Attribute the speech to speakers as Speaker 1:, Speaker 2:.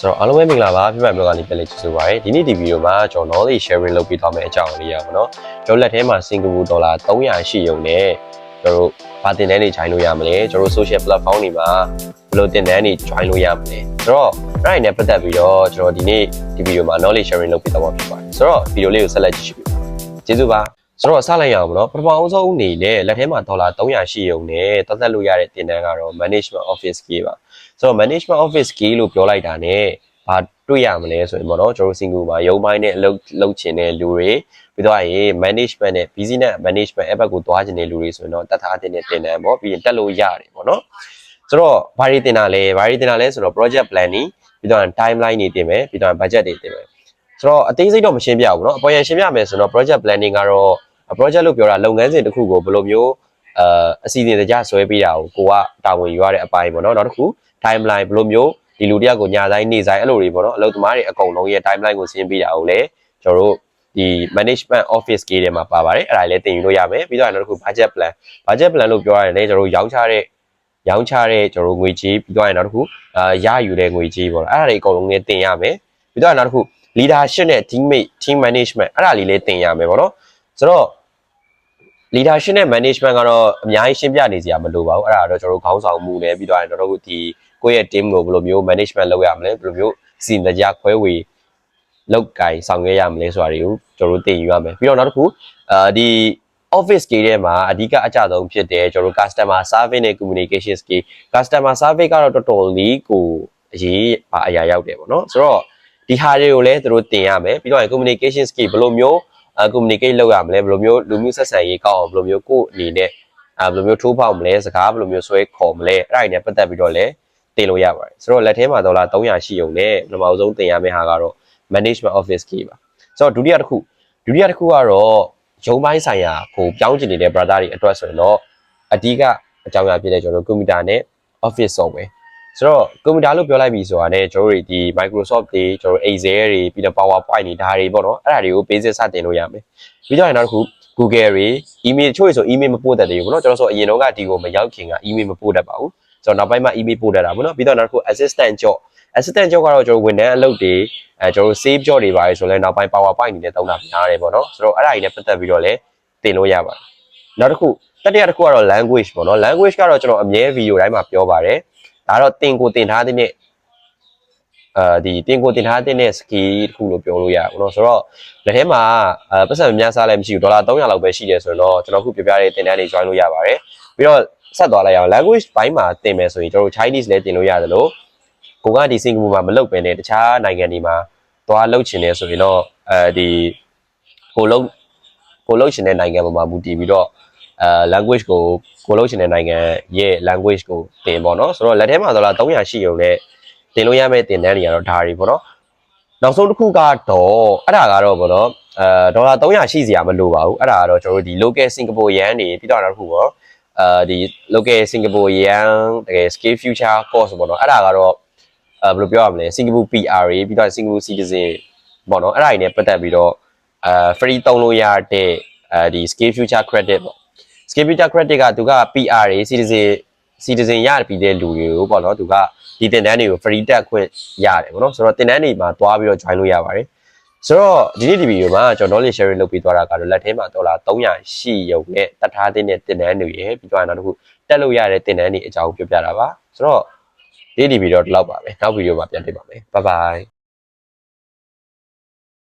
Speaker 1: ဆိုတော့အားလုံးပဲမင်္ဂလာပါပြပြဘလော့ကနေပြန်လည်ကြည့်ဆိုပါရစေဒီနေ့ဒီဗီဒီယိုမှာကျွန်တော် knowledge sharing လုပ်ပေးသွားမယ့်အကြောင်းလေးရပါတော့ကျွန်တော်လက်ထဲမှာစင်ကာပူဒေါ်လာ300ရှိရုံနဲ့ကျွန်တော်တို့ဘာတင်တန်းတွေ join လို့ရမလဲကျွန်တော်တို့ social platform တွေမှာဘယ်လိုတင်တန်းတွေ join လို့ရမလဲဆိုတော့အဲ့ဒါတွေနဲ့ပတ်သက်ပြီးတော့ကျွန်တော်ဒီနေ့ဒီဗီဒီယိုမှာ knowledge sharing လုပ်ပေးသွားမှာဖြစ်ပါတယ်ဆိုတော့ဗီဒီယိုလေးကိုဆက်လက်ကြည့်ရှုပေးပါကျေးဇူးပါ ဆိုတော့စလိုက်ရအောင်မနော်ပထမအဆုံးအနေနဲ့လက်ထဲမှာဒေါ်လာ300ရှိရုံနဲ့တက်သက်လို့ရတဲ့တင်တန်းကတော့ management office key ပါဆိုတော့ management office key လို့ပြောလိုက်တာ ਨੇ ဘာတွေ့ရမလဲဆိုရင်ပေါ့နော်ကျွန်တော်တို့ single မှာရုံပိုင်းနဲ့အလုပ်လုပ်ချင်တဲ့လူတွေပြီးတော့ရင် management နဲ့ business management အဘက်ကိုသွားချင်တဲ့လူတွေဆိုရင်တော့တက်ထားတဲ့တင်တင်တယ်ပေါ့ပြီးရင်တက်လို့ရတယ်ပေါ့နော်ဆိုတော့ဘာတွေတင်တာလဲဘာတွေတင်တာလဲဆိုတော့ project planning ပြီးတော့ timeline တွေတင်မယ်ပြီးတော့ budget တွေတင်မယ်ဆိုတော့အသေးစိတ်တော့မရှင်းပြဘူးเนาะအပေါ်ရန်ရှင်းပြမယ်ဆိုတော့ project planning ကတော့ project လို့ပြောတာလုပ်ငန်းစဉ်တစ်ခုကိုဘယ်လိုမျိုးအာအစီအစဉ်တကျဆွဲပေးတာကိုကိုကတာဝန်ယူရတဲ့အပိုင်းပေါ့နော်နောက်တစ်ခု timeline ဘယ်လိုမျိုးဒီလူတယောက်ကိုညာတိုင်းနေဆိုင်အဲ့လိုတွေပေါ့နော်အလုပ်သမားတွေအကုန်လုံးရဲ့ timeline ကိုရှင်းပေးတာကိုလည်းကျွန်တော်တို့ဒီ management office ကြီးထဲမှာပါပါတယ်အဲ့ဒါလည်းတင်ယူလို့ရမယ်ပြီးတော့နောက်တစ်ခု budget plan budget plan လို့ပြောရတယ်လေကျွန်တော်တို့ရောင်းချတဲ့ရောင်းချတဲ့ကျွန်တော်တို့ငွေကြေးပြီးတော့နောက်တစ်ခုအာရယူတဲ့ငွေကြေးပေါ့နော်အဲ့ဒါတွေအကုန်လုံးလည်းတင်ရမယ်ပြီးတော့နောက်တစ်ခု leadership နဲ့ teammate team management အဲ့ဒါလေးလည်းတင်ရမယ်ပေါ့နော်ဆိုတော့ leadership နဲ့ management ကတော့အများကြီးရှင်းပြနေစရာမလိုပါဘူးအဲ့ဒါတော့ကျွန်တော်တို့ခေါင်းဆောင်မှုနဲ့ပြီးတော့ကျွန်တော်တို့ဒီကိုယ့်ရဲ့ team ကိုဘယ်လိုမျိုး management လုပ်ရမလဲဘယ်လိုမျိုးစီမံကြခွဲဝေလောက်ကင်ဆောင်ရွက်ရမလဲဆိုတာတွေကိုကျွန်တော်တို့သိယူရမယ်ပြီးတော့နောက်တစ်ခုအာဒီ office ကြီးထဲမှာအဓိကအကြဆုံးဖြစ်တယ်ကျွန်တော်တို့ customer service နဲ့ communication skill customer service ကတော့တော်တော်လေးကိုအရေးပါအရာရောက်တယ်ပေါ့နော်ဆိုတော့ဒီဟာတွေကိုလည်းသူတို့တင်ရမယ်ပြီးတော့ communication skill ဘယ်လိုမျိုး အဲ communicate လုပ်ရမလဲဘယ်လိုမျိုးလူမျိုးဆက်ဆံရေးကောင်းအောင်ဘယ်လိုမျိုးကိုယ့်အနေနဲ့အဲဘယ်လိုမျိုးထိုးပေါက်မလဲစကားဘယ်လိုမျိုးဆွဲခေါ်မလဲအဲ့ဒါတွေနဲ့ပတ်သက်ပြီးတော့လည်းတင်လို့ရပါတယ်ဆိုတော့လက်ထဲမှာဒေါ်လာ300ရှိုံနဲ့ပထမဆုံးတင်ရမယ့်ဟာကတော့ management office key ပါဆိုတော့ဒုတိယတစ်ခုဒုတိယတစ်ခုကတော့ရုံပိုင်းဆိုင်ရာကိုပြောင်းကျင်နေတဲ့ brother တွေအတွက်ဆိုရင်တော့အဓိကအကြောင်းအရာဖြစ်တဲ့ကျွန်တော်တို့ computer နဲ့ office software ဆိုတော့ computer လို့ပြောလိုက်ပြီဆိုတာနဲ့ကျွန်တော်တို့ဒီ Microsoft တွေကျွန်တော်တို့ Excel တွေပြီးတော့ PowerPoint တွေဒါတွေပေါ့နော်အဲ့ဒါတွေကို basic စတင်လို့ရမယ်ပြီးတော့နောက်တစ်ခု Google တွေ email ချို့ဆို email မပို့တတ်သေးဘူးပေါ့နော်ကျွန်တော်ဆိုအရင်တော့ကဒီကိုမရောက်ခင်က email မပို့တတ်ပါဘူးဆိုတော့နောက်ပိုင်းမှာ email ပို့တတ်တာပေါ့နော်ပြီးတော့နောက်တစ်ခု assistant job assistant job ကတော့ကျွန်တော်ဝန်ထမ်းအလုပ်တွေအဲကျွန်တော် save job တွေပါတယ်ဆိုလဲနောက်ပိုင်း PowerPoint တွေနဲ့တောင်းတာများတယ်ပေါ့နော်ဆိုတော့အဲ့ဒါတွေနဲ့ပတ်သက်ပြီးတော့လည်းတင်လို့ရပါတယ်နောက်တစ်ခုတတိယတစ်ခုကတော့ language ပေါ့နော် language ကတော့ကျွန်တော်အမြဲ video တိုင်းမှာပြောပါတယ် ဒါတော့တင်ကိုတင်ထားတဲ့နေ့အဲဒီတင်ကိုတင်ထားတဲ့နေ့ skill တစ်ခုလို့ပြောလို့ရပါဘူးเนาะဆိုတော့လက်ထဲမှာအဲပတ်စံများစားလည်းမရှိဘူးဒေါ်လာ300လောက်ပဲရှိတယ်ဆိုရင်တော့ကျွန်တော်ခုပြပြတဲ့တင်တန်းတွေ join လို့ရပါတယ်ပြီးတော့ဆက်သွားလိုက်အောင် language ဘိုင်းမှာတင်မယ်ဆိုရင်ကျွန်တော်တို့ Chinese လည်းတင်လို့ရတယ်လို့ကိုကဒီစင်ကာပူမှာမလုပ်ပဲနဲ့တခြားနိုင်ငံတွေမှာသွားလုပ်ချင်တယ်ဆိုရင်တော့အဲဒီကိုလုံးကိုလုံးချင်တဲ့နိုင်ငံပေါ်မှာမူတည်ပြီးတော့ အဲ language ကိုကိုလုံးချင်တဲ့နိုင်ငံရဲ့ language ကိုတင်ပေါ့နော်ဆိုတော့လက်ထဲမှာဒေါ်လာ300ရှိရုံနဲ့တင်လို့ရမယ့်တင်တန်းတွေကတော့ဒါတွေပေါ့နော်နောက်ဆုံးတစ်ခုကတော့အဲ့ဒါကတော့ပေါ့နော်အဲဒေါ်လာ300ရှိစရာမလိုပါဘူးအဲ့ဒါကတော့ကျွန်တော်တို့ဒီ local Singapore yen တွေပြီးတော့နောက်တစ်ခုပေါ့အဲဒီ local Singapore yen တကယ် scale future cost ပေါ့နော်အဲ့ဒါကတော့အဲဘယ်လိုပြောရမလဲ Singapore PR တွေပြီးတော့ Singapore citizen ပေါ့နော်အဲ့ဒါတွေနဲ့ပတ်သက်ပြီးတော့အဲ free သုံးလို့ရတဲ့အဲဒီ scale future credit ပေါ့ scale future credit ကသူက PR တွေ citizen citizen ရပြီးတဲ့လူတွေကိုပေါ့နော်သူကဒီတင်တန်းတွေကို free တက်ခွင့်ရတယ်ပေါ့နော်ဆိုတော့တင်တန်းတွေမှာတွားပြီးတော့ join လို့ရပါတယ်ဆိုတော့ဒီနေ့ဒီဗီဒီယိုမှာကျွန်တော် knowledge sharing လုပ်ပေးသွားတာကတော့လက်ထဲမှာဒေါ်လာ300ရှိရုံနဲ့တတ်ထားတဲ့တင်တန်းတွေရယ်ပြီးတော့နောက်တစ်ခုတက်လို့ရတဲ့တင်တန်းတွေအကြောင်းပြောပြတာပါဆိုတော့ဒီဒီဗီဒီယိုတော့ဒီလောက်ပါပဲနောက်ဗီဒီယိုမှာပြန်တွေ့ပါမယ် bye bye